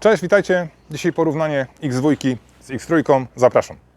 Cześć, witajcie. Dzisiaj porównanie X2 z X3. Zapraszam.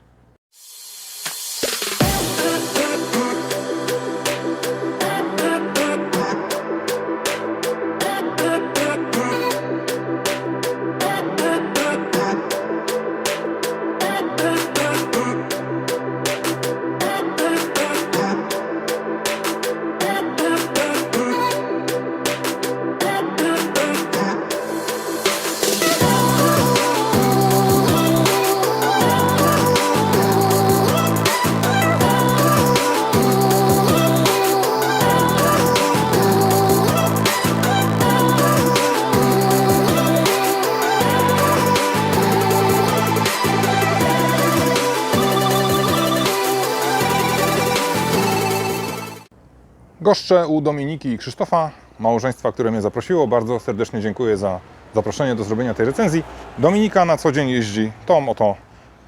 Goszczę u Dominiki i Krzysztofa, małżeństwa, które mnie zaprosiło. Bardzo serdecznie dziękuję za zaproszenie do zrobienia tej recenzji. Dominika na co dzień jeździ tą oto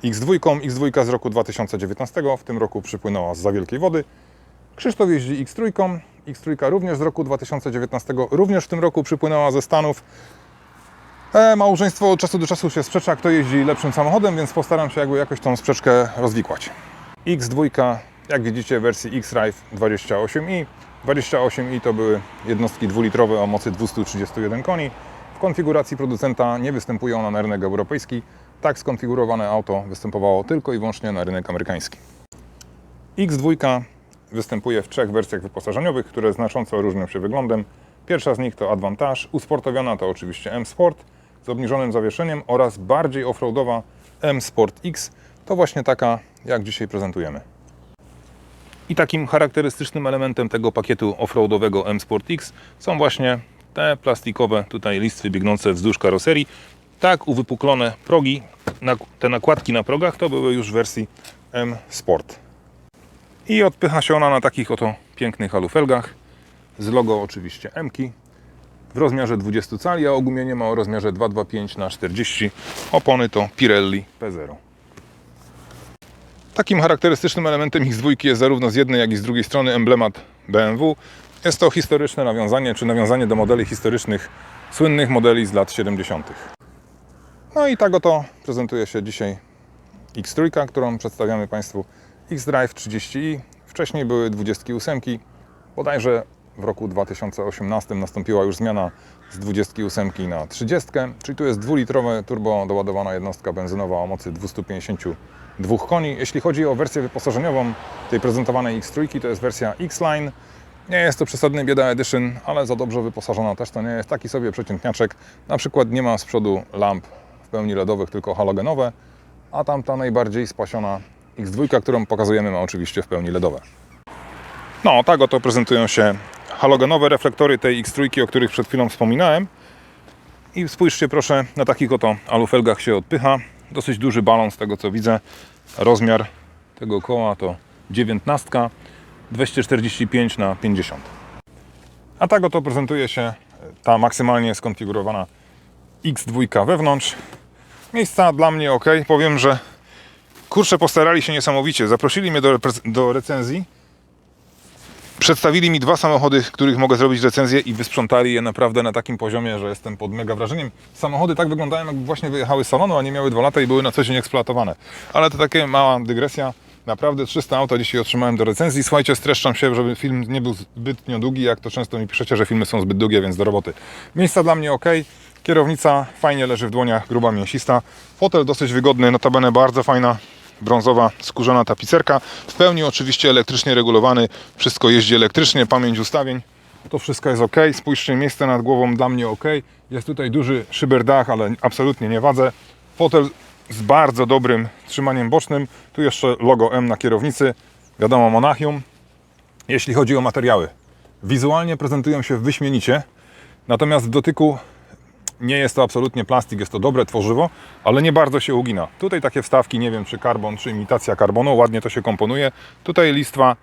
X2, X2 z roku 2019, w tym roku przypłynęła z za wielkiej wody. Krzysztof jeździ X3, X3 również z roku 2019, również w tym roku przypłynęła ze Stanów. E, małżeństwo od czasu do czasu się sprzecza, kto jeździ lepszym samochodem, więc postaram się jakby jakoś tą sprzeczkę rozwikłać. X2, jak widzicie, w wersji X-Drive 28i. 28i to były jednostki dwulitrowe o mocy 231 koni. W konfiguracji producenta nie występuje ona na rynek europejski. Tak skonfigurowane auto występowało tylko i wyłącznie na rynek amerykański. X2 występuje w trzech wersjach wyposażeniowych, które znacząco różnią się wyglądem. Pierwsza z nich to Advantage, usportowiona to oczywiście M Sport z obniżonym zawieszeniem oraz bardziej offroadowa M Sport X. To właśnie taka, jak dzisiaj prezentujemy. I takim charakterystycznym elementem tego pakietu offroadowego M Sport X są właśnie te plastikowe tutaj listwy biegnące wzdłuż karoserii. Tak uwypuklone progi, te nakładki na progach to były już w wersji M Sport. I odpycha się ona na takich oto pięknych alufelgach z logo oczywiście M-ki w rozmiarze 20 cali, a ogumienie ma o rozmiarze 225 na 40 Opony to Pirelli P0. Takim charakterystycznym elementem X2 jest zarówno z jednej, jak i z drugiej strony emblemat BMW. Jest to historyczne nawiązanie, czy nawiązanie do modeli historycznych, słynnych modeli z lat 70. No i tak oto prezentuje się dzisiaj X3, którą przedstawiamy Państwu X-Drive 30i. Wcześniej były 28. Bodajże w roku 2018 nastąpiła już zmiana z 28 na 30, czyli tu jest dwulitrowa turbo doładowana jednostka benzynowa o mocy 252 koni. Jeśli chodzi o wersję wyposażeniową tej prezentowanej X3, to jest wersja X-Line. Nie jest to przesadny bieda edition, ale za dobrze wyposażona też to nie jest taki sobie przeciętniaczek. Na przykład nie ma z przodu lamp w pełni LEDowych, tylko halogenowe, a tamta najbardziej spasiona X2, którą pokazujemy, ma oczywiście w pełni LEDowe. No, tak oto prezentują się halogenowe reflektory tej X3, o których przed chwilą wspominałem. I spójrzcie proszę, na takich oto alufelgach się odpycha. Dosyć duży balon z tego co widzę. Rozmiar tego koła to 19, 245 na 50. A tak oto prezentuje się ta maksymalnie skonfigurowana X2 wewnątrz. Miejsca dla mnie ok. Powiem, że kurczę postarali się niesamowicie. Zaprosili mnie do, do recenzji. Przedstawili mi dwa samochody, których mogę zrobić recenzję i wysprzątali je naprawdę na takim poziomie, że jestem pod mega wrażeniem. Samochody tak wyglądają, jakby właśnie wyjechały z salonu, a nie miały dwa lata i były na co dzień eksploatowane. Ale to takie mała dygresja. Naprawdę 300 auta dzisiaj otrzymałem do recenzji. Słuchajcie, streszczam się, żeby film nie był zbytnio długi, jak to często mi piszecie, że filmy są zbyt długie, więc do roboty. Miejsca dla mnie ok. Kierownica fajnie leży w dłoniach, gruba, mięsista. Fotel dosyć wygodny, notabene bardzo fajna brązowa skórzana tapicerka. W pełni oczywiście elektrycznie regulowany. Wszystko jeździ elektrycznie, pamięć ustawień. To wszystko jest ok. Spójrzcie, miejsce nad głową dla mnie ok. Jest tutaj duży szyberdach, ale absolutnie nie wadzę. Fotel z bardzo dobrym trzymaniem bocznym. Tu jeszcze logo M na kierownicy. Wiadomo, Monachium. Jeśli chodzi o materiały, wizualnie prezentują się wyśmienicie. Natomiast w dotyku nie jest to absolutnie plastik, jest to dobre tworzywo, ale nie bardzo się ugina. Tutaj takie wstawki, nie wiem czy karbon, czy imitacja karbonu, ładnie to się komponuje. Tutaj listwa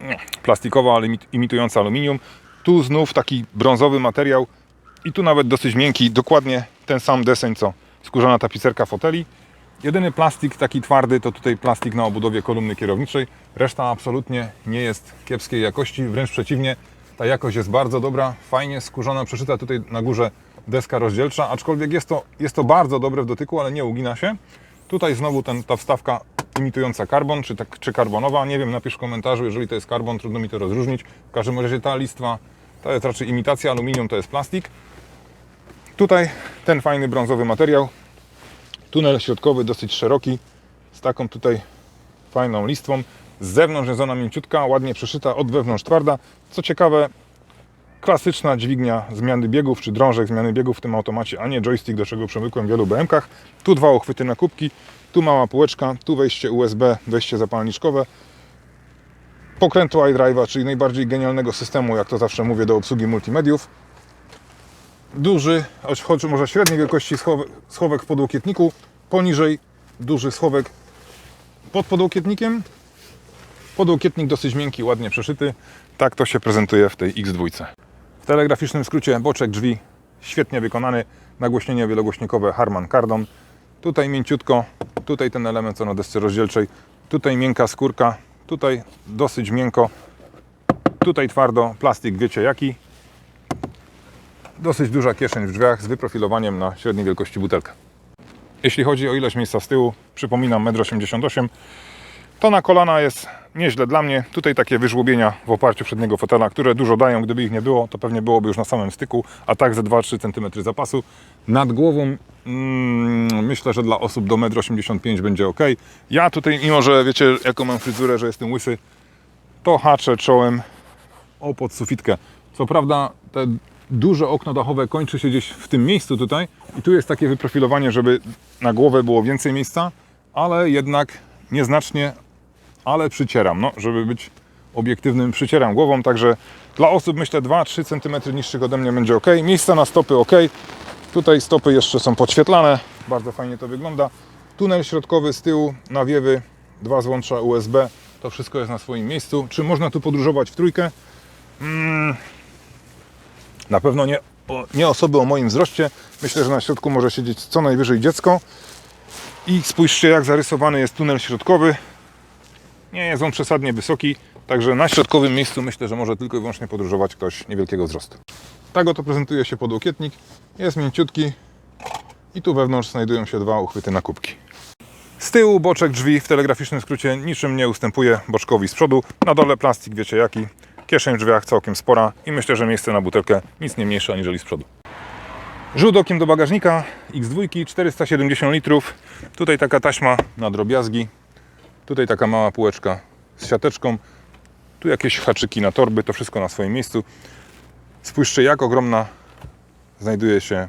mm, plastikowa, ale imi- imitująca aluminium. Tu znów taki brązowy materiał i tu nawet dosyć miękki, dokładnie ten sam deseń co skórzana tapicerka foteli. Jedyny plastik taki twardy to tutaj plastik na obudowie kolumny kierowniczej. Reszta absolutnie nie jest kiepskiej jakości, wręcz przeciwnie. Ta jakość jest bardzo dobra, fajnie skórzana, przeszyta tutaj na górze deska rozdzielcza, aczkolwiek jest to, jest to bardzo dobre w dotyku, ale nie ugina się. Tutaj znowu ten, ta wstawka imitująca karbon, czy, tak, czy karbonowa, nie wiem, napisz w komentarzu, jeżeli to jest karbon, trudno mi to rozróżnić. W każdym razie ta listwa to jest raczej imitacja, aluminium to jest plastik. Tutaj ten fajny brązowy materiał, tunel środkowy dosyć szeroki, z taką tutaj fajną listwą. Z zewnątrz jest ona mięciutka, ładnie przeszyta, od wewnątrz twarda. Co ciekawe, klasyczna dźwignia zmiany biegów, czy drążek zmiany biegów w tym automacie, a nie joystick, do czego przywykłem w wielu BM-kach. Tu dwa uchwyty na kubki, tu mała półeczka, tu wejście USB, wejście zapalniczkowe. Pokrętło iDrive'a, czyli najbardziej genialnego systemu, jak to zawsze mówię, do obsługi multimediów. Duży, choć- może średniej wielkości schowek, schowek w podłokietniku, poniżej duży schowek pod podłokietnikiem. Podłokietnik dosyć miękki, ładnie przeszyty. Tak to się prezentuje w tej X2. Telegraficznym skrócie boczek drzwi świetnie wykonany. Nagłośnienie wielogłośnikowe Harman Kardon. Tutaj mięciutko, tutaj ten element co na desce rozdzielczej. Tutaj miękka skórka, tutaj dosyć miękko. Tutaj twardo, plastik wiecie jaki. Dosyć duża kieszeń w drzwiach z wyprofilowaniem na średniej wielkości butelkę. Jeśli chodzi o ilość miejsca z tyłu, przypominam 1,88 m, to na kolana jest nieźle dla mnie. Tutaj takie wyżłobienia w oparciu przedniego fotela, które dużo dają. Gdyby ich nie było, to pewnie byłoby już na samym styku, a tak ze 2-3 cm zapasu. Nad głową mm, myślę, że dla osób do 1,85 m będzie ok. Ja tutaj, mimo że wiecie, jaką mam fryzurę, że jestem łysy, to haczę czołem o podsufitkę. Co prawda te duże okno dachowe kończy się gdzieś w tym miejscu tutaj i tu jest takie wyprofilowanie, żeby na głowę było więcej miejsca, ale jednak nieznacznie, ale przycieram, no, żeby być obiektywnym, przycieram głową, także dla osób myślę 2-3 cm niższych ode mnie będzie ok. Miejsca na stopy ok. Tutaj stopy jeszcze są podświetlane, bardzo fajnie to wygląda. Tunel środkowy z tyłu, nawiewy, dwa złącza USB, to wszystko jest na swoim miejscu. Czy można tu podróżować w trójkę? Na pewno nie, nie osoby o moim wzroście. Myślę, że na środku może siedzieć co najwyżej dziecko. I spójrzcie, jak zarysowany jest tunel środkowy. Nie jest on przesadnie wysoki, także na środkowym miejscu myślę, że może tylko i wyłącznie podróżować ktoś niewielkiego wzrostu. Tak oto prezentuje się podłokietnik. Jest mięciutki i tu wewnątrz znajdują się dwa uchwyty na kubki. Z tyłu boczek drzwi w telegraficznym skrócie niczym nie ustępuje boczkowi z przodu. Na dole plastik, wiecie jaki. Kieszeń w drzwiach całkiem spora i myślę, że miejsce na butelkę nic nie mniejsze aniżeli z przodu. Rzut okiem do bagażnika X2 470 litrów. Tutaj taka taśma na drobiazgi. Tutaj taka mała półeczka z siateczką. Tu jakieś haczyki na torby, to wszystko na swoim miejscu. Spójrzcie, jak ogromna znajduje się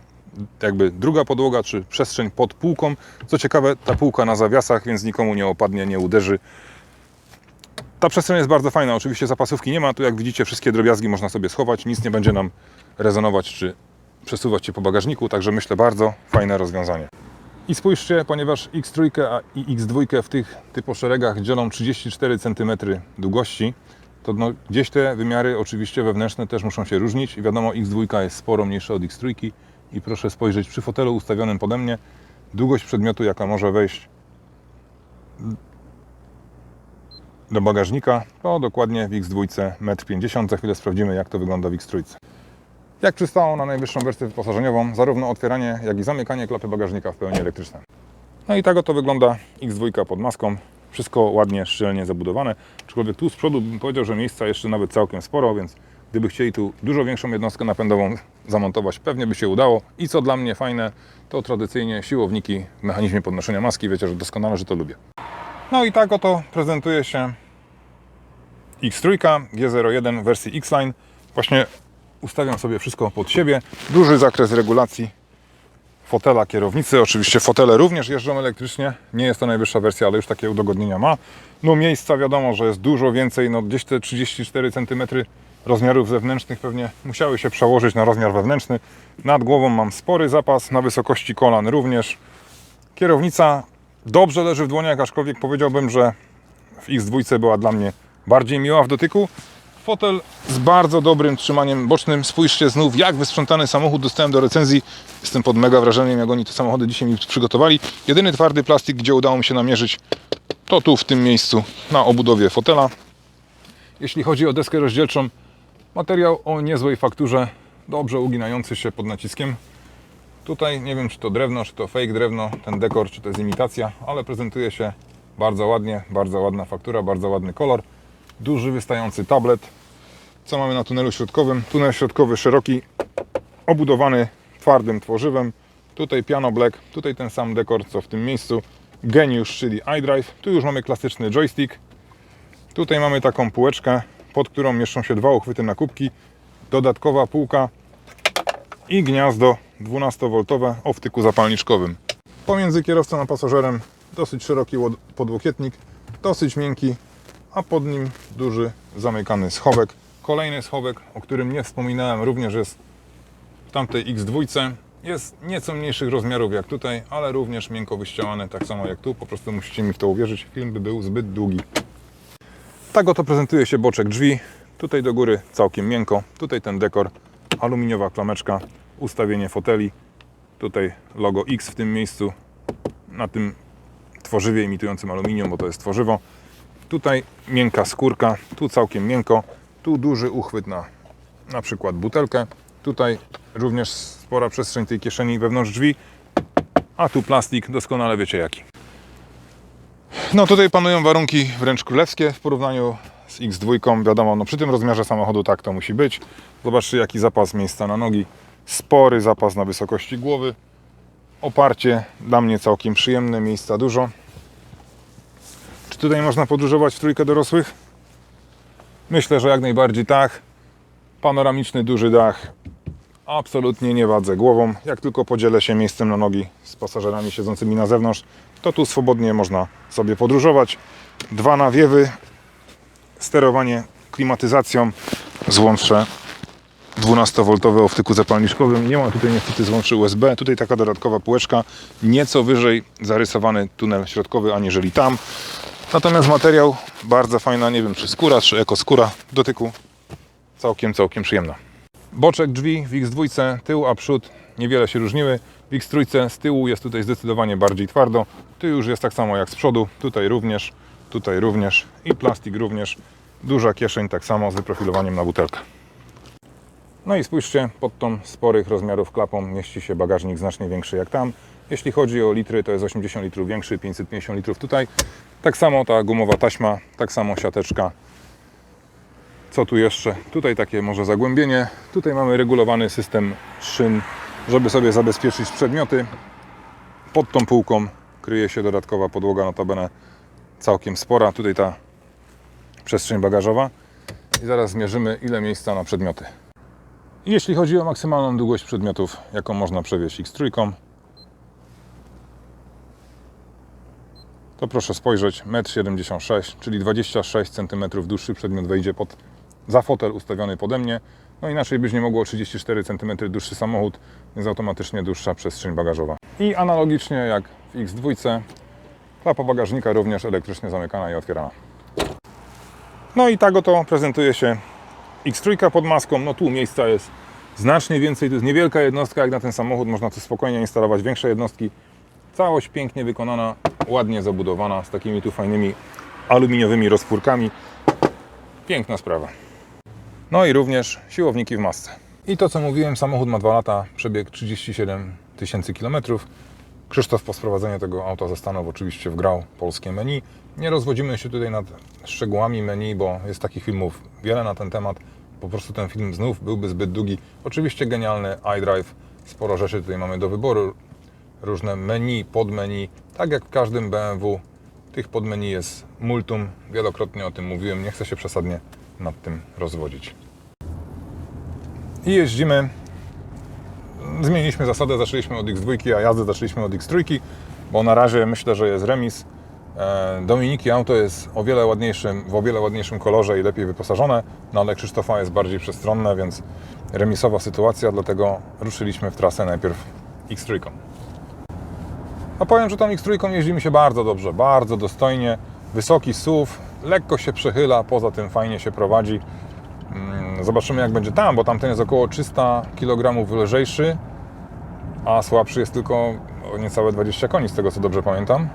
jakby druga podłoga, czy przestrzeń pod półką. Co ciekawe, ta półka na zawiasach, więc nikomu nie opadnie, nie uderzy. Ta przestrzeń jest bardzo fajna. Oczywiście zapasówki nie ma. Tu jak widzicie wszystkie drobiazgi można sobie schować. Nic nie będzie nam rezonować czy przesuwać się po bagażniku. Także myślę bardzo fajne rozwiązanie. I spójrzcie, ponieważ X3 a i X2 w tych typu szeregach dzielą 34 cm długości, to no, gdzieś te wymiary oczywiście wewnętrzne też muszą się różnić. I wiadomo, X2 jest sporo mniejsza od X3 i proszę spojrzeć przy fotelu ustawionym pode mnie, długość przedmiotu, jaka może wejść do bagażnika, to dokładnie w X2 1,50 m. Za chwilę sprawdzimy, jak to wygląda w X3. Jak przystało na najwyższą wersję wyposażeniową, zarówno otwieranie, jak i zamykanie klapy bagażnika w pełni elektryczne. No i tak oto wygląda X2 pod maską. Wszystko ładnie, szczelnie zabudowane. Aczkolwiek tu z przodu bym powiedział, że miejsca jeszcze nawet całkiem sporo, więc gdyby chcieli tu dużo większą jednostkę napędową zamontować, pewnie by się udało. I co dla mnie fajne, to tradycyjnie siłowniki w mechanizmie podnoszenia maski. Wiecie, że doskonale, że to lubię. No i tak oto prezentuje się X3 G01 w wersji X-Line. Właśnie ustawiam sobie wszystko pod siebie. Duży zakres regulacji fotela kierownicy. Oczywiście fotele również jeżdżą elektrycznie. Nie jest to najwyższa wersja, ale już takie udogodnienia ma. No miejsca wiadomo, że jest dużo więcej. No gdzieś te 34 cm rozmiarów zewnętrznych pewnie musiały się przełożyć na rozmiar wewnętrzny. Nad głową mam spory zapas, na wysokości kolan również. Kierownica dobrze leży w dłoniach, aczkolwiek powiedziałbym, że w X2 była dla mnie bardziej miła w dotyku. Fotel z bardzo dobrym trzymaniem bocznym. Spójrzcie znów, jak wysprzątany samochód dostałem do recenzji. Jestem pod mega wrażeniem, jak oni te samochody dzisiaj mi przygotowali. Jedyny twardy plastik, gdzie udało mi się namierzyć, to tu w tym miejscu na obudowie fotela. Jeśli chodzi o deskę rozdzielczą, materiał o niezłej fakturze, dobrze uginający się pod naciskiem. Tutaj nie wiem, czy to drewno, czy to fake drewno, ten dekor, czy to jest imitacja, ale prezentuje się bardzo ładnie, bardzo ładna faktura, bardzo ładny kolor. Duży, wystający tablet. Co mamy na tunelu środkowym? Tunel środkowy szeroki, obudowany twardym tworzywem. Tutaj piano black, tutaj ten sam dekor, co w tym miejscu. Geniusz, czyli iDrive. Tu już mamy klasyczny joystick. Tutaj mamy taką półeczkę, pod którą mieszczą się dwa uchwyty na kubki. Dodatkowa półka i gniazdo 12V o wtyku zapalniczkowym. Pomiędzy kierowcą a pasażerem dosyć szeroki podłokietnik, dosyć miękki, a pod nim duży zamykany schowek. Kolejny schowek, o którym nie wspominałem, również jest w tamtej X2. Jest nieco mniejszych rozmiarów jak tutaj, ale również miękko wyścielany, tak samo jak tu. Po prostu musicie mi w to uwierzyć, film by był zbyt długi. Tak oto prezentuje się boczek drzwi. Tutaj do góry całkiem miękko. Tutaj ten dekor, aluminiowa klameczka, ustawienie foteli. Tutaj logo X w tym miejscu, na tym tworzywie imitującym aluminium, bo to jest tworzywo. Tutaj miękka skórka, tu całkiem miękko, tu duży uchwyt na na przykład butelkę. Tutaj również spora przestrzeń tej kieszeni wewnątrz drzwi, a tu plastik, doskonale wiecie jaki. No tutaj panują warunki wręcz królewskie w porównaniu z X2. Wiadomo, no przy tym rozmiarze samochodu tak to musi być. Zobaczcie jaki zapas miejsca na nogi. Spory zapas na wysokości głowy. Oparcie dla mnie całkiem przyjemne, miejsca dużo. Czy tutaj można podróżować w trójkę dorosłych? Myślę, że jak najbardziej tak. Panoramiczny duży dach. Absolutnie nie wadzę głową. Jak tylko podzielę się miejscem na nogi z pasażerami siedzącymi na zewnątrz, to tu swobodnie można sobie podróżować. Dwa nawiewy, sterowanie klimatyzacją, złącze 12V o wtyku zapalniczkowym. Nie ma tutaj niestety złączy USB. Tutaj taka dodatkowa półeczka. Nieco wyżej zarysowany tunel środkowy aniżeli tam. Natomiast materiał bardzo fajna, nie wiem czy skóra, czy ekoskóra dotyku. Całkiem, całkiem przyjemna. Boczek drzwi w X2, tył a przód niewiele się różniły. W X3 z tyłu jest tutaj zdecydowanie bardziej twardo. Tu już jest tak samo jak z przodu. Tutaj również, tutaj również i plastik również. Duża kieszeń tak samo z wyprofilowaniem na butelkę. No i spójrzcie, pod tą sporych rozmiarów klapą mieści się bagażnik znacznie większy jak tam. Jeśli chodzi o litry, to jest 80 litrów większy, 550 litrów tutaj. Tak samo ta gumowa taśma, tak samo siateczka. Co tu jeszcze? Tutaj takie może zagłębienie. Tutaj mamy regulowany system szyn, żeby sobie zabezpieczyć przedmioty. Pod tą półką kryje się dodatkowa podłoga, notabene całkiem spora. Tutaj ta przestrzeń bagażowa. I zaraz zmierzymy, ile miejsca na przedmioty. Jeśli chodzi o maksymalną długość przedmiotów, jaką można przewieźć X3, to proszę spojrzeć, 1,76 m, czyli 26 cm dłuższy przedmiot wejdzie pod, za fotel ustawiony pode mnie. No inaczej być nie mogło 34 cm dłuższy samochód, więc automatycznie dłuższa przestrzeń bagażowa. I analogicznie jak w X2, klapa bagażnika również elektrycznie zamykana i otwierana. No i tak oto prezentuje się X3 pod maską, no tu miejsca jest znacznie więcej, to jest niewielka jednostka jak na ten samochód, można tu spokojnie instalować większe jednostki. Całość pięknie wykonana, ładnie zabudowana, z takimi tu fajnymi aluminiowymi rozpórkami. Piękna sprawa. No i również siłowniki w masce. I to co mówiłem, samochód ma 2 lata, przebieg 37 tysięcy kilometrów. Krzysztof po sprowadzeniu tego auta ze Stanów oczywiście wgrał polskie menu. Nie rozwodzimy się tutaj nad szczegółami menu, bo jest takich filmów wiele na ten temat. Po prostu ten film znów byłby zbyt długi. Oczywiście genialny iDrive, sporo rzeczy tutaj mamy do wyboru. Różne menu, podmenu, tak jak w każdym BMW. Tych podmenu jest multum, wielokrotnie o tym mówiłem, nie chcę się przesadnie nad tym rozwodzić. I jeździmy zmieniliśmy zasadę, zaczęliśmy od X2, a jazdę zaczęliśmy od X3, bo na razie myślę, że jest remis. E, Dominiki auto jest o wiele ładniejszym, w o wiele ładniejszym kolorze i lepiej wyposażone, no ale Krzysztofa jest bardziej przestronne, więc remisowa sytuacja, dlatego ruszyliśmy w trasę najpierw X3. A powiem, że tą X3 jeździ mi się bardzo dobrze, bardzo dostojnie, wysoki SUV, lekko się przechyla, poza tym fajnie się prowadzi. Mm, Zobaczymy jak będzie tam, bo tamten jest około 300 kg lżejszy, a słabszy jest tylko niecałe 20 koni, z tego co dobrze pamiętam.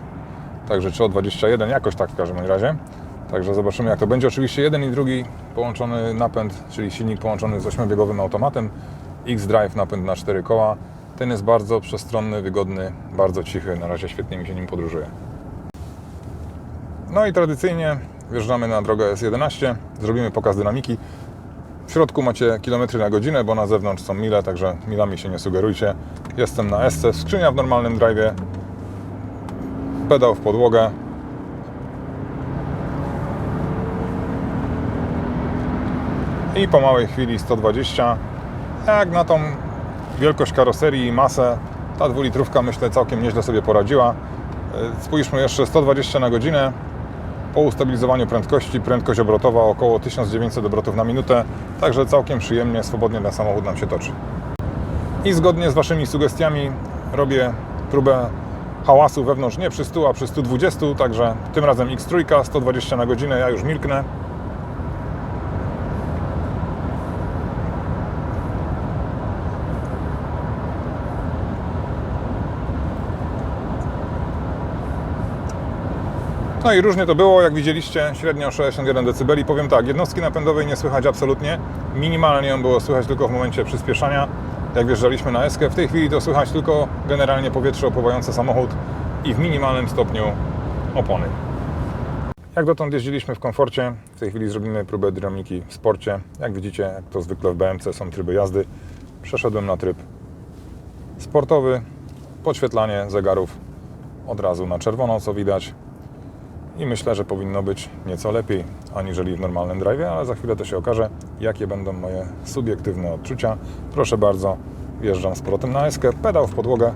Także czy o 21, jakoś tak w każdym razie. Także zobaczymy jak to będzie. Oczywiście jeden i drugi połączony napęd, czyli silnik połączony z 8-biegowym automatem. X-Drive napęd na 4 koła. Ten jest bardzo przestronny, wygodny, bardzo cichy. Na razie świetnie mi się nim podróżuje. No i tradycyjnie wjeżdżamy na drogę S11, zrobimy pokaz dynamiki. W środku macie kilometry na godzinę, bo na zewnątrz są mile, także milami się nie sugerujcie. Jestem na SC, skrzynia w normalnym drive'ie, pedał w podłogę. I po małej chwili 120. Jak na tą wielkość karoserii i masę, ta dwulitrówka myślę całkiem nieźle sobie poradziła. Yy, Spójrzmy jeszcze 120 na godzinę. Po ustabilizowaniu prędkości, prędkość obrotowa około 1900 obrotów na minutę, także całkiem przyjemnie, swobodnie ten samochód nam się toczy. I zgodnie z Waszymi sugestiami robię próbę hałasu wewnątrz nie przy 100, a przy 120, także tym razem X3, 120 na godzinę, ja już milknę. No i różnie to było, jak widzieliście, średnio 61 dB. Powiem tak, jednostki napędowej nie słychać absolutnie. Minimalnie ją było słychać tylko w momencie przyspieszania, jak wjeżdżaliśmy na eskę. W tej chwili to słychać tylko generalnie powietrze opływające samochód i w minimalnym stopniu opony. Jak dotąd jeździliśmy w komforcie, w tej chwili zrobimy próbę dynamiki w sporcie. Jak widzicie, jak to zwykle w BMC są tryby jazdy. Przeszedłem na tryb sportowy, podświetlanie zegarów od razu na czerwono, co widać i myślę, że powinno być nieco lepiej aniżeli w normalnym drive, ale za chwilę to się okaże, jakie będą moje subiektywne odczucia. Proszę bardzo, wjeżdżam z powrotem na eskę, pedał w podłogę.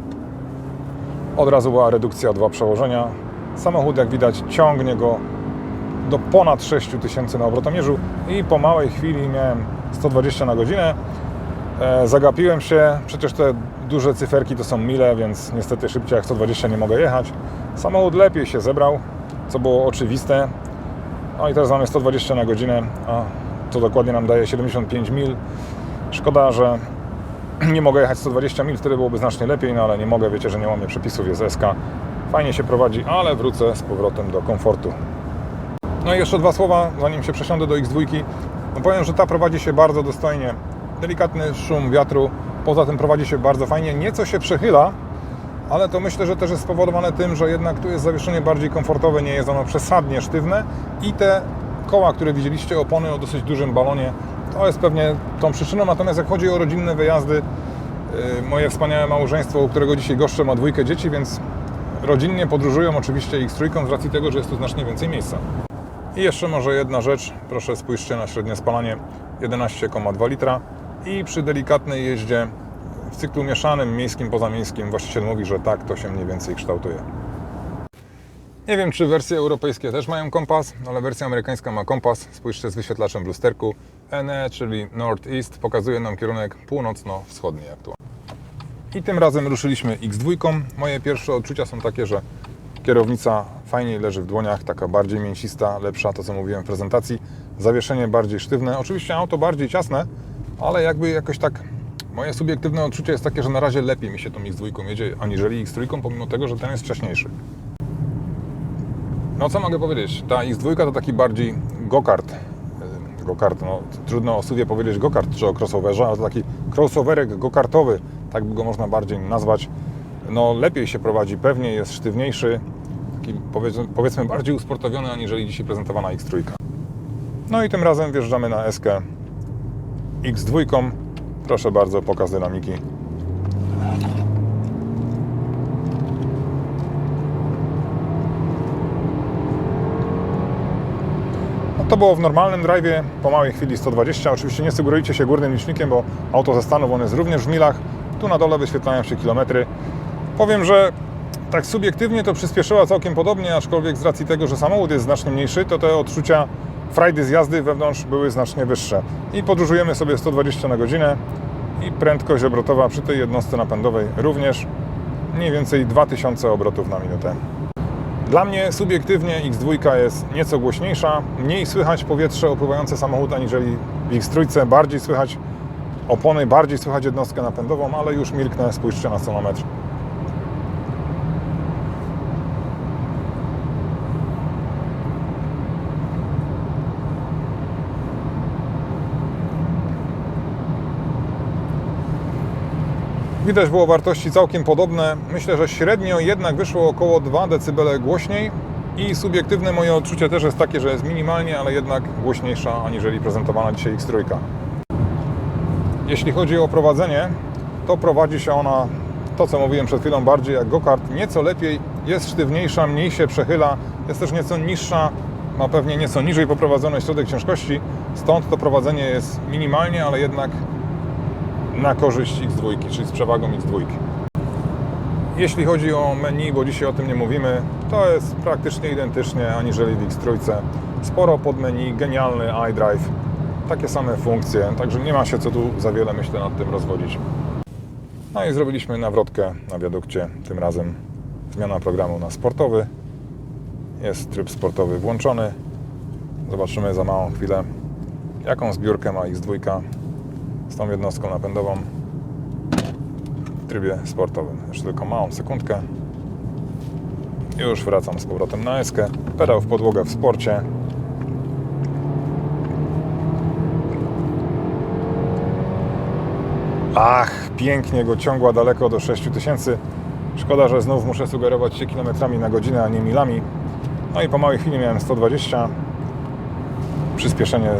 Od razu była redukcja dwa przełożenia. Samochód, jak widać, ciągnie go do ponad 6000 na obrotomierzu i po małej chwili miałem 120 na godzinę. E, Zagapiłem się, przecież te duże cyferki to są mile, więc niestety szybciej jak 120 nie mogę jechać. Samochód lepiej się zebrał, co było oczywiste. No i teraz mamy 120 na godzinę, a to dokładnie nam daje 75 mil. Szkoda, że nie mogę jechać 120 mil, wtedy byłoby znacznie lepiej, no ale nie mogę, wiecie, że nie łamię przepisów, jest SK. Fajnie się prowadzi, ale wrócę z powrotem do komfortu. No i jeszcze dwa słowa, zanim się przesiądę do X2. No powiem, że ta prowadzi się bardzo dostojnie. Delikatny szum wiatru, poza tym prowadzi się bardzo fajnie. Nieco się przechyla, ale to myślę, że też jest spowodowane tym, że jednak tu jest zawieszenie bardziej komfortowe, nie jest ono przesadnie sztywne i te koła, które widzieliście, opony o dosyć dużym balonie, to jest pewnie tą przyczyną. Natomiast jak chodzi o rodzinne wyjazdy, yy, moje wspaniałe małżeństwo, u którego dzisiaj goszczę, ma dwójkę dzieci, więc rodzinnie podróżują oczywiście X3 z racji tego, że jest tu znacznie więcej miejsca. I jeszcze może jedna rzecz, proszę spójrzcie na średnie spalanie 11,2 litra i przy delikatnej jeździe w cyklu mieszanym, miejskim, pozamiejskim właściciel mówi, że tak to się mniej więcej kształtuje. Nie wiem, czy wersje europejskie też mają kompas, ale wersja amerykańska ma kompas. Spójrzcie z wyświetlaczem w lusterku. NE, czyli Northeast, pokazuje nam kierunek północno-wschodni aktualnie. I tym razem ruszyliśmy X2. Moje pierwsze odczucia są takie, że kierownica fajniej leży w dłoniach, taka bardziej mięsista, lepsza, to co mówiłem w prezentacji. Zawieszenie bardziej sztywne. Oczywiście auto bardziej ciasne, ale jakby jakoś tak Moje subiektywne odczucie jest takie, że na razie lepiej mi się tą X2 jedzie, aniżeli X3, pomimo tego, że ten jest wcześniejszy. No co mogę powiedzieć? Ta X2 to taki bardziej go-kart. Go-kart, no trudno o suwie powiedzieć go-kart czy o crossoverze, ale to taki crossoverek go-kartowy, tak by go można bardziej nazwać. No lepiej się prowadzi, pewnie jest sztywniejszy, taki powiedzmy, bardziej usportowiony, aniżeli dzisiaj prezentowana X3. No i tym razem wjeżdżamy na eskę X2. Proszę bardzo, pokaz dynamiki. No to było w normalnym drive'ie, po małej chwili 120. Oczywiście nie sugerujcie się górnym licznikiem, bo auto ze Stanów, on jest również w milach. Tu na dole wyświetlają się kilometry. Powiem, że tak subiektywnie to przyspieszyła całkiem podobnie, aczkolwiek z racji tego, że samochód jest znacznie mniejszy, to te odczucia frajdy z jazdy wewnątrz były znacznie wyższe. I podróżujemy sobie 120 na godzinę i prędkość obrotowa przy tej jednostce napędowej również mniej więcej 2000 obrotów na minutę. Dla mnie subiektywnie X2 jest nieco głośniejsza, mniej słychać powietrze opływające samochód aniżeli w X3, bardziej słychać opony, bardziej słychać jednostkę napędową, ale już milknę, spójrzcie na sonometr. Widać było wartości całkiem podobne. Myślę, że średnio jednak wyszło około 2 dB głośniej i subiektywne moje odczucie też jest takie, że jest minimalnie, ale jednak głośniejsza aniżeli prezentowana dzisiaj X3. Jeśli chodzi o prowadzenie, to prowadzi się ona, to co mówiłem przed chwilą, bardziej jak go-kart, nieco lepiej, jest sztywniejsza, mniej się przechyla, jest też nieco niższa, ma pewnie nieco niżej poprowadzony środek ciężkości, stąd to prowadzenie jest minimalnie, ale jednak na korzyść X2, czyli z przewagą X2. Jeśli chodzi o menu, bo dzisiaj o tym nie mówimy, to jest praktycznie identycznie aniżeli w X3. Sporo podmenu, genialny iDrive, takie same funkcje, także nie ma się co tu za wiele, myślę, nad tym rozwodzić. No i zrobiliśmy nawrotkę na wiadukcie, tym razem zmiana programu na sportowy. Jest tryb sportowy włączony. Zobaczymy za małą chwilę, jaką zbiórkę ma X2 z tą jednostką napędową w trybie sportowym. Jeszcze tylko małą sekundkę. Już wracam z powrotem na eskę. Pedał w podłogę w sporcie. Ach, pięknie go ciągła daleko do 6000. Szkoda, że znów muszę sugerować się kilometrami na godzinę, a nie milami. No i po małej chwili miałem 120. Przyspieszenie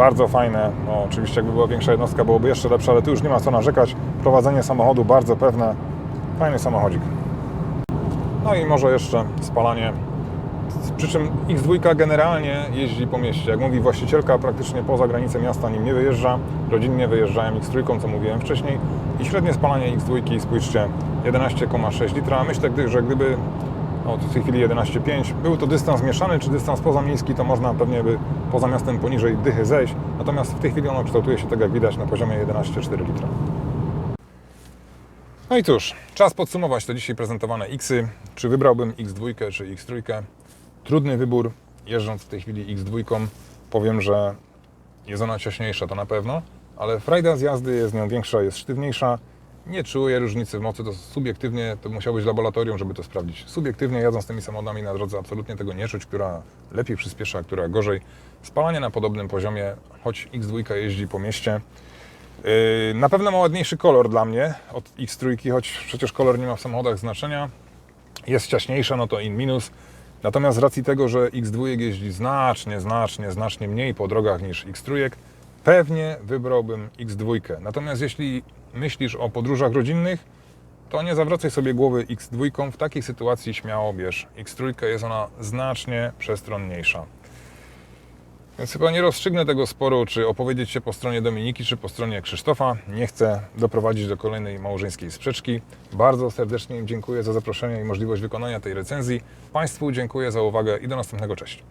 bardzo fajne. No, oczywiście jakby była większa jednostka byłoby jeszcze lepsze, ale tu już nie ma co narzekać. Prowadzenie samochodu bardzo pewne. Fajny samochodzik. No i może jeszcze spalanie. Przy czym X2 generalnie jeździ po mieście. Jak mówi właścicielka, praktycznie poza granicę miasta nim nie wyjeżdża. Rodzinnie wyjeżdżałem X3, co mówiłem wcześniej. I średnie spalanie X2, spójrzcie, 11,6 litra. Myślę, że gdyby no, w tej chwili 11,5. Był to dystans mieszany czy dystans pozamiejski, to można pewnie by poza miastem poniżej dychy zejść. Natomiast w tej chwili ono kształtuje się tak jak widać na poziomie 11,4 litra. No i cóż, czas podsumować te dzisiaj prezentowane Xy. Czy wybrałbym X2 czy X3? Trudny wybór. Jeżdżąc w tej chwili X2, powiem, że jest ona ciaśniejsza, to na pewno, ale frajda z jazdy jest nią większa, jest sztywniejsza. Nie czuję różnicy w mocy, to subiektywnie, to musiał być laboratorium, żeby to sprawdzić. Subiektywnie jadąc tymi samochodami na drodze absolutnie tego nie czuć, która lepiej przyspiesza, która gorzej. Spalanie na podobnym poziomie, choć X2 jeździ po mieście. Yy, Na pewno ma ładniejszy kolor dla mnie od X3, choć przecież kolor nie ma w samochodach znaczenia. Jest ciaśniejsza, no to in minus. Natomiast z racji tego, że X2 jeździ znacznie, znacznie, znacznie mniej po drogach niż X3, pewnie wybrałbym X2. Natomiast jeśli myślisz o podróżach rodzinnych, to nie zawracaj sobie głowy X2. W takiej sytuacji śmiało bierz X3, jest ona znacznie przestronniejsza. Więc chyba nie rozstrzygnę tego sporu, czy opowiedzieć się po stronie Dominiki, czy po stronie Krzysztofa. Nie chcę doprowadzić do kolejnej małżeńskiej sprzeczki. Bardzo serdecznie im dziękuję za zaproszenie i możliwość wykonania tej recenzji. Państwu dziękuję za uwagę i do następnego. Cześć.